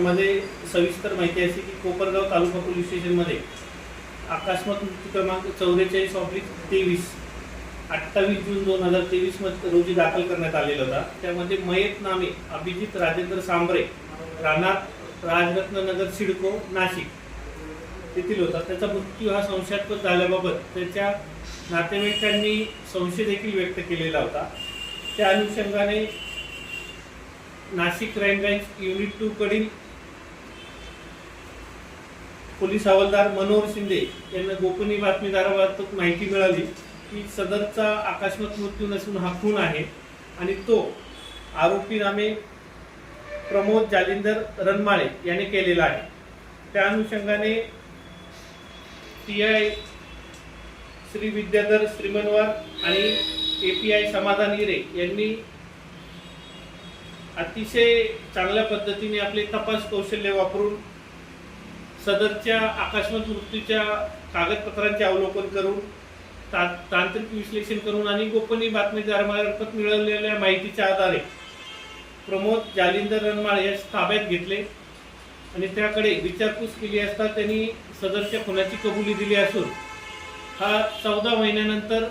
मध्ये सविस्तर माहिती अशी की कोपरगाव तालुका पोलीस स्टेशनमध्ये अकस्मात मृत्यू क्रमांक चौवेचाळीस ऑब्लिक तेवीस अठ्ठावीस जून दोन हजार तेवीसमध्ये रोजी दाखल करण्यात आलेला होता. त्यामध्ये मयत नामे अभिजित राजेंद्र सांबरे राहणार राजरत्न नगर सिडको नाशिक येथील होता. त्याचा मृत्यू हा संशयास्पद झाल्याबाबत त्याच्या नातेवाईकांनी संशय देखील व्यक्त केलेला होता. त्या अनुषंगाने Nashik crime branch unit two कडील पोलीस हवालदार मनोहर शिंदे यांना गोपनीय बातमीदाराबाबत माहिती मिळाली की सदरचा अकस्मात मृत्यू नसून हा खून आहे आणि तो आरोपी नामे प्रमोद जालिंदर रनमाळे याने केलेला आहे. त्या अनुषंगाने टी आय श्री विद्याधर श्रीमनवार आणि ए पी आय समाधान हिरे यांनी अतिशय चांगल्या पद्धतीने आपले तपास कौशल्य वापरून सदरच्या अकस्मात मृत्यूच्या कागदपत्रांचे अवलोकन करून ता- तांत्रिक विश्लेषण करून आणि गोपनीय बातमीदारामार्फत मिळवलेल्या माहितीच्या आधारे प्रमोद जालिंदर रणमाळ यास ताब्यात घेतले आणि त्याकडे विचारपूस केली असता त्यांनी सदरच्या खुनाची कबुली दिली असून हा चौदा महिन्यानंतर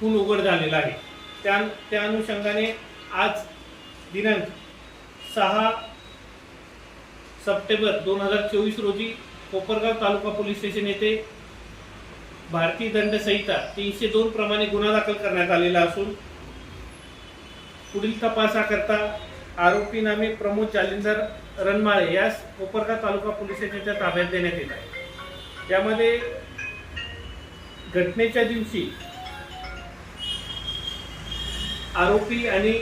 खून उघड झालेला आहे. त्या त्या अनुषंगाने आज दिनांक सहा सप्टेंबर दोन हजार चोवीस रोजी कोपरगाव तालुका पोलीस स्टेशन येथे भारतीय दंड संहिता तीनशे दोन प्रमाणे गुन्हा दाखल करण्यात आलेला असून पुढील तपासाकरता आरोपी नामे प्रमोद जालिंदर रणमाळे यास कोपरगाव तालुका पोलीस स्टेशनच्या ताब्यात देण्यात येत आहे. यामध्ये घटनेच्या दिवशी आरोपी आणि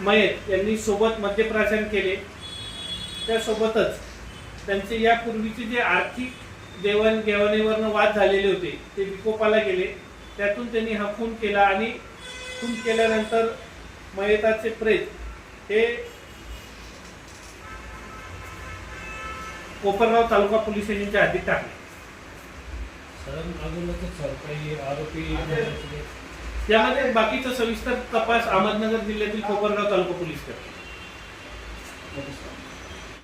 मयत यांनी सोबत मद्यप्राशन केले. त्यासोबतच त्यांचे यापूर्वीचे जे आर्थिक देवाणघेवाणीवरनं वाद झालेले होते ते विकोपाला गेले. त्यातून त्यांनी हा खून केला आणि खून केल्यानंतर मयताचे प्रेत हे कोपरगाव तालुका पोलीस स्टेशनच्या हद्दीत टाकले. सर अजूनच सर काही आरोपी. यामध्ये बाकीचा सविस्तर तपास अहमदनगर जिल्ह्यातील कोपरगाव तालुका पोलीस करते